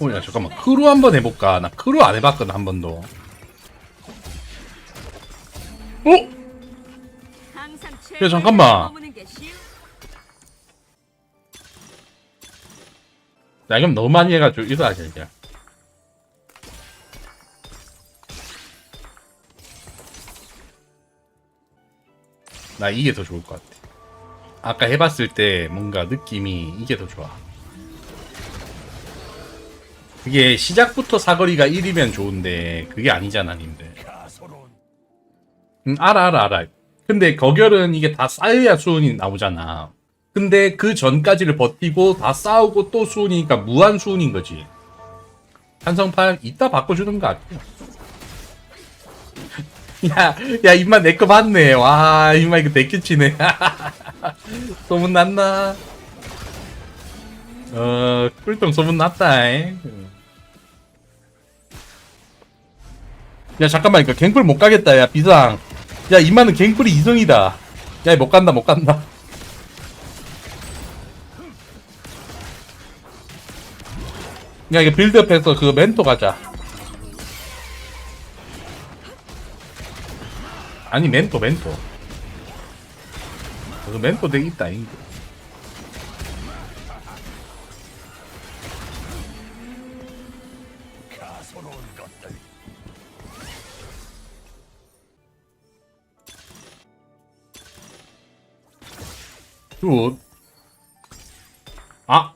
어, 야, 잠깐만. 크루 한번 해볼까? 나 크루 안 해봤거든, 한 번도. 어? 야 잠깐만. 나 이건 너무 많이 해가지고, 하자, 이제. 나 이게 더 좋을 것 같아. 아까 해봤을 때 뭔가 느낌이 이게 더 좋아. 그게 시작부터 사거리가 1이면 좋은데 그게 아니잖아 님들 응 알아 알아 알아 근데 거결은 이게 다 쌓여야 수운이 나오잖아 근데 그 전까지를 버티고 다 싸우고 또 수운이니까 무한 수운인 거지 한성판 이따 바꿔주는 거 같아 야, 야, 임마 내거 봤네. 와, 임마 이거 내끼치네. 소문 났나? 어, 꿀똥 소문 났다. 잉. 야, 잠깐만, 이거 갱플 못 가겠다, 야, 비상. 야, 임마는 갱플이 이성이다. 야, 못 간다, 못 간다. 야, 이거 빌드업해서 그 멘토 가자. 아니, 멘토, 멘토. 그 멘토 덱 있다, 잉. 굿. 아.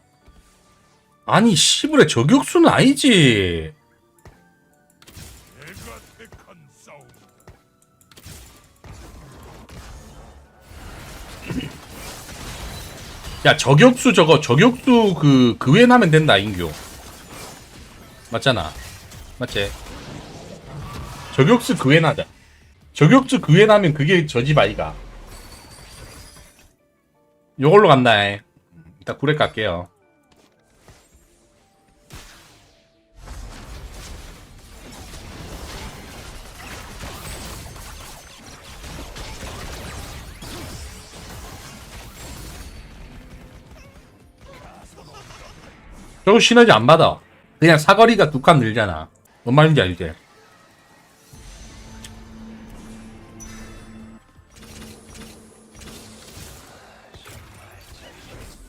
아니, 시불의 저격수는 아니지. 야, 저격수 저거, 저격수 그, 그 외에 나면 된다, 인규. 맞잖아. 맞지? 저격수 그 외에 나자. 저격수 그 외에 나면 그게 저집 아이가. 요걸로 간다. 에. 일단 구렉 갈게요. 저거 시너지 안 받아. 그냥 사거리가 두 칸 늘잖아. 뭔 말인지 알지?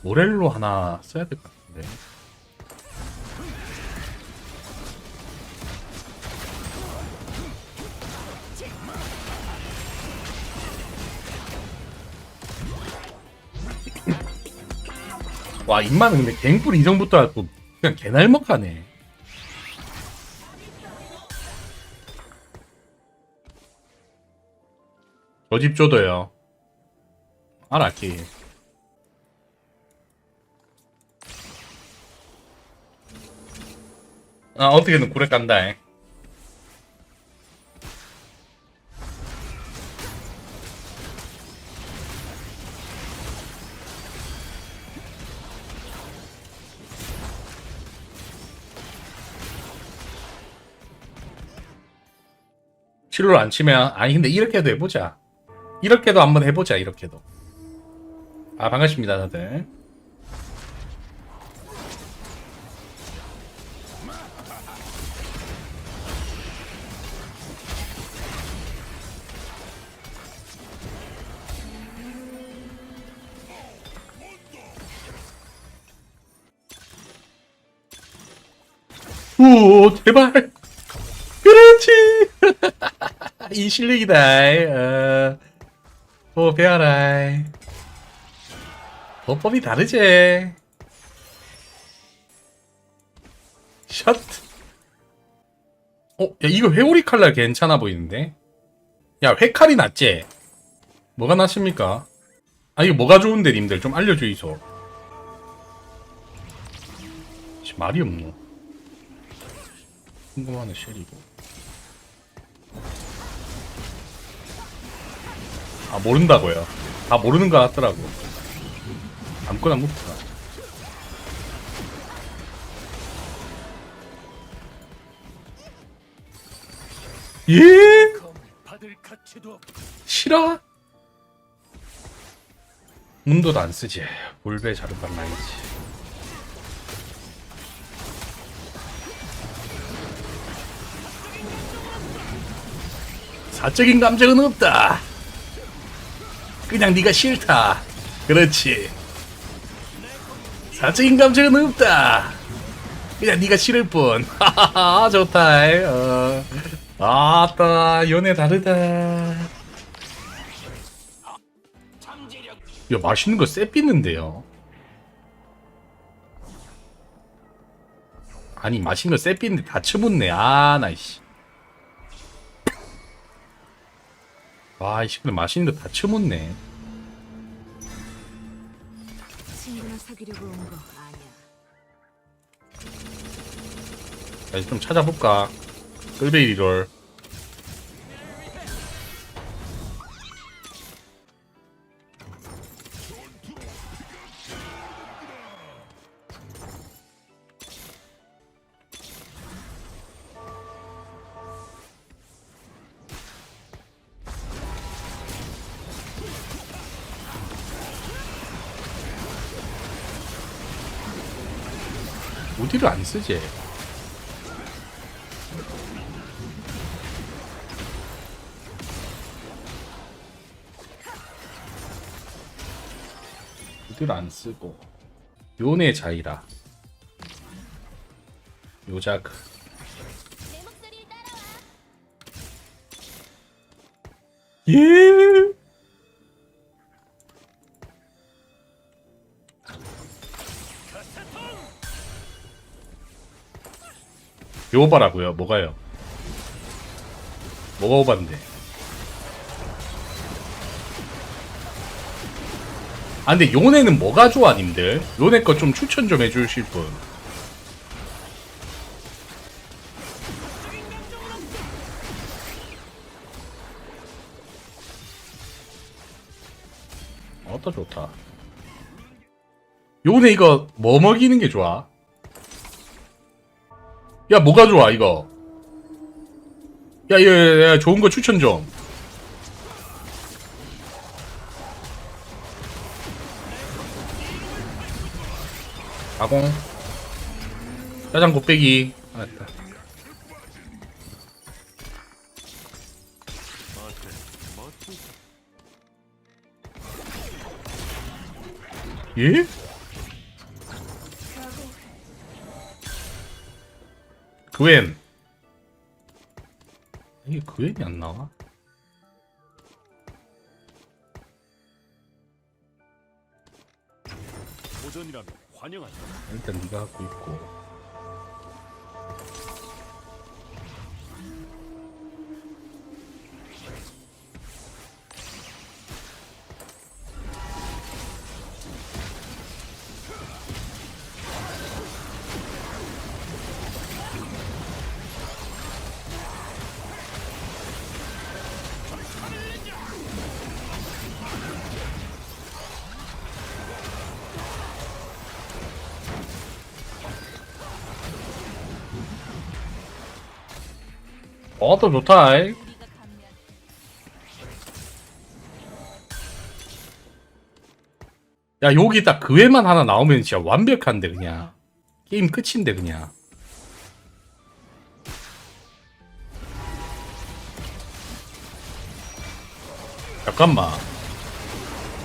모렐로 하나 써야 될 것 같은데. 와, 입만은 근데 갱플 이전부터 하고 그냥 개날먹하네. 저집 줘도요. 알았기. 아, 어떻게든 구레 깐다. 잉. 실로를 안 치면 아니 근데 이렇게도 해보자 이렇게도 한번 해보자 이렇게도 아 반갑습니다 다들 오 제발 그렇지 이 실력이다. 어. 뭐 배워라. 보법이 다르지. 샷. 어, 야 이거 회오리 칼날 괜찮아 보이는데. 야 회칼이 낫지. 뭐가 낫습니까? 아 이거 뭐가 좋은데 님들 좀 알려주이소. 씨, 말이 없노. 궁금하네 쉘이고. 아 모른다고요. 다 모르는 것 같더라고. 아무거나 묻더라. 예? 싫어? 문도도 안 쓰지. 볼베 자르반 라이지. 사적인 감정은 없다. 그냥 네가 싫다. 그렇지. 사적인 감정은 없다. 그냥 네가 싫을 뿐. 하하하 좋다. 어. 아따 연애 다르다. 야 맛있는 거 쎄삐는데요. 아니 맛있는 거 쎄삐는데 다 처묻네. 아 나이씨. 와 이씨 근데 맛있는 거 다 처묻네. 친구나 사귀려고 온 거 아니야. 자, 이제 좀 찾아볼까? 끌베이리롤. 어디를 안 쓰지? 어디를 안 쓰고. 요네 자이라. 요자크. 예 오바라고요. 뭐가요? 뭐가 오바인데? 아 근데 요네는 뭐가 좋아 님들? 요네 거 좀 추천 좀 해주실 분. 어떠 좋다. 요네 이거 뭐 먹이는 게 좋아? 야 뭐가 좋아 이거? 야, 야, 야, 야 좋은 거 추천 좀. 가공. 짜장 곱빼기. 알았다. 예? 그웬 이게 그웬이 안 나와? 도전이라면 환영한다. 일단 네가 갖고 있고 어 또 좋다. 이. 야 여기 딱그 외만 하나 나오면 진짜 완벽한데 그냥. 게임 끝인데 그냥. 잠깐만.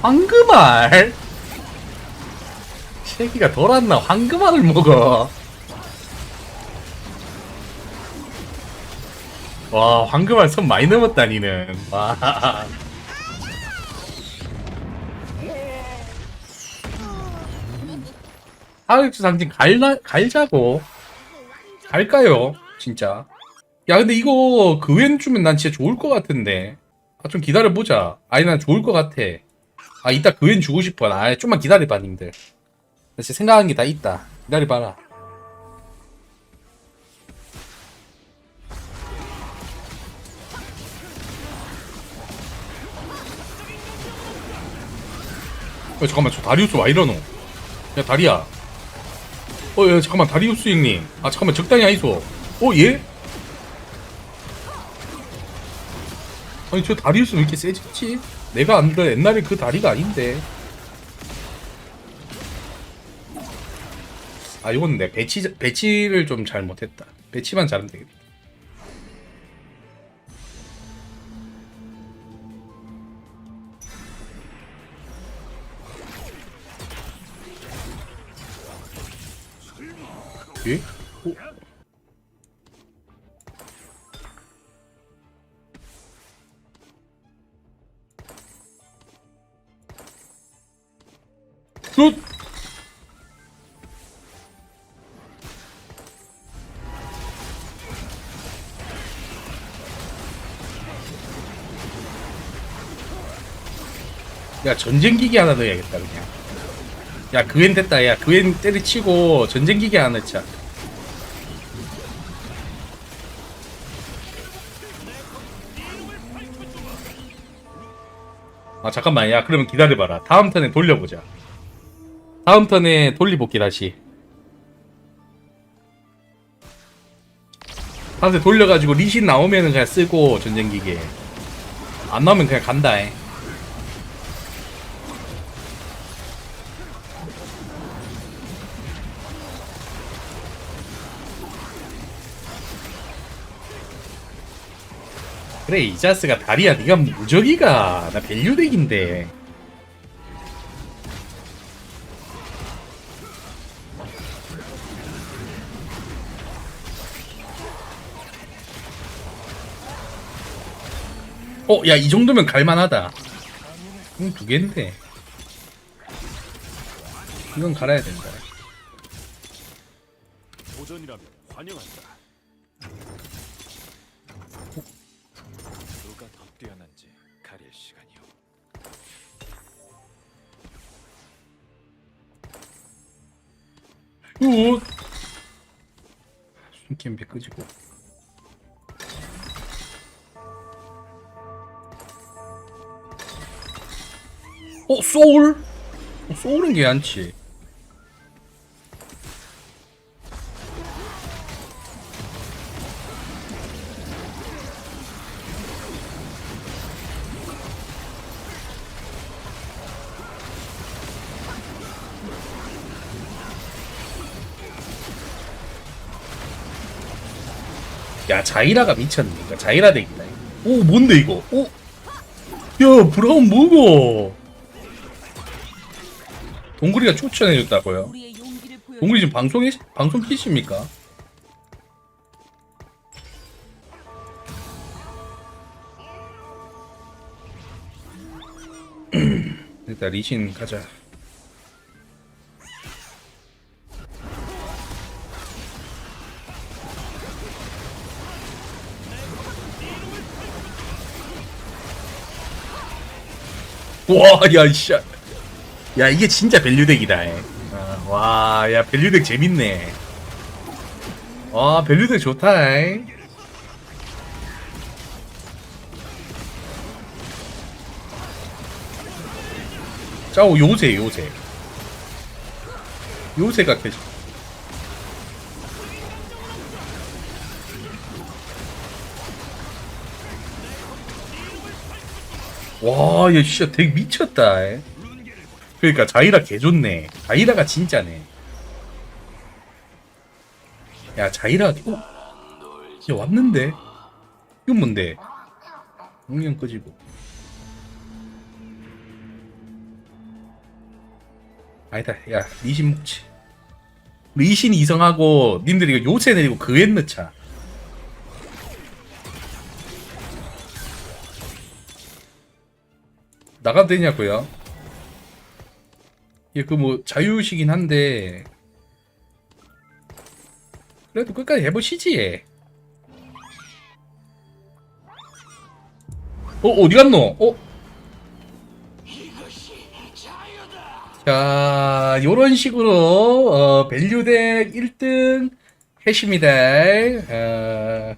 황금알? 새끼가 돌았나? 황금알을 먹어 와 황금알 손 많이 넘었다 니는. 와. 하객주 상징 갈라, 갈자고? 갈까요 진짜? 야 근데 이거 그 웬 주면 난 진짜 좋을 것 같은데. 아, 좀 기다려보자. 아니 난 좋을 것 같아. 아 이따 그 웬 주고 싶어. 아 좀만 기다려봐 님들. 나 진짜 생각한 게 다 있다. 기다려봐라 어 잠깐만 저 다리우스 와 이러노? 야 다리야. 어 야, 잠깐만 다리우스 형님. 아 잠깐만 적당히 하이소. 어 얘? 아니 저 다리우스 왜 이렇게 세졌지? 내가 알던 옛날에 그 다리가 아닌데. 아 이건 내 배치 배치를 좀 잘못했다. 배치만 잘하면 되겠다 예? 어? 굿! 야 전쟁기기 하나 넣어야겠다 그냥 야 그웬 됐다. 야 그웬 때려치고 전쟁기기 하나 넣자. 아 잠깐만. 야 그러면 기다려봐라. 다음 턴에 돌려보자. 다음 턴에 돌리복귀 다시. 다음 턴에 돌려가지고 리신 나오면은 그냥 쓰고 전쟁기계. 안 나오면 그냥 간다 해. 그래 이자스가 다리야. 네가 무적이가. 나 밸류덱인데. 어 야 이 정도면 갈만하다. 응, 두 개인데. 이건 갈아야 된다. 도전이라면 환영한다. 굿. 숨캠비 끄지고. 어 소울? 어, 소울은 괜찮지 자이라가 미쳤네 이거 자이라 덱이다 오 뭔데 이거 오? 야 브라운 뭐고 동굴이가 추천해줬다고요. 동굴이 지금 방송에 방송 키십니까? 일단 리신 가자 와, 야, 이씨. 야, 이게 진짜 밸류덱이다. 에. 아, 와, 야, 밸류덱 재밌네. 와, 밸류덱 좋다. 에. 짜오, 요새, 요새. 요새가 계속. 와, 얘 진짜 덱 미쳤다. 에. 그러니까 자이라 개 좋네. 자이라가 진짜네. 야, 자이라, 어? 야, 왔는데? 이건 뭔데? 용량 끄지고. 아니다, 야, 리신 묵지. 리신 이성하고, 님들 이거 요새 내리고 그웬 넣자. 나가도 되냐고요? 예, 그뭐 자유시긴 한데 그래도 끝까지 해보시지. 어 어디 갔노? 어? 자, 요런 식으로 어, 밸류덱 1등 해십니다. 어.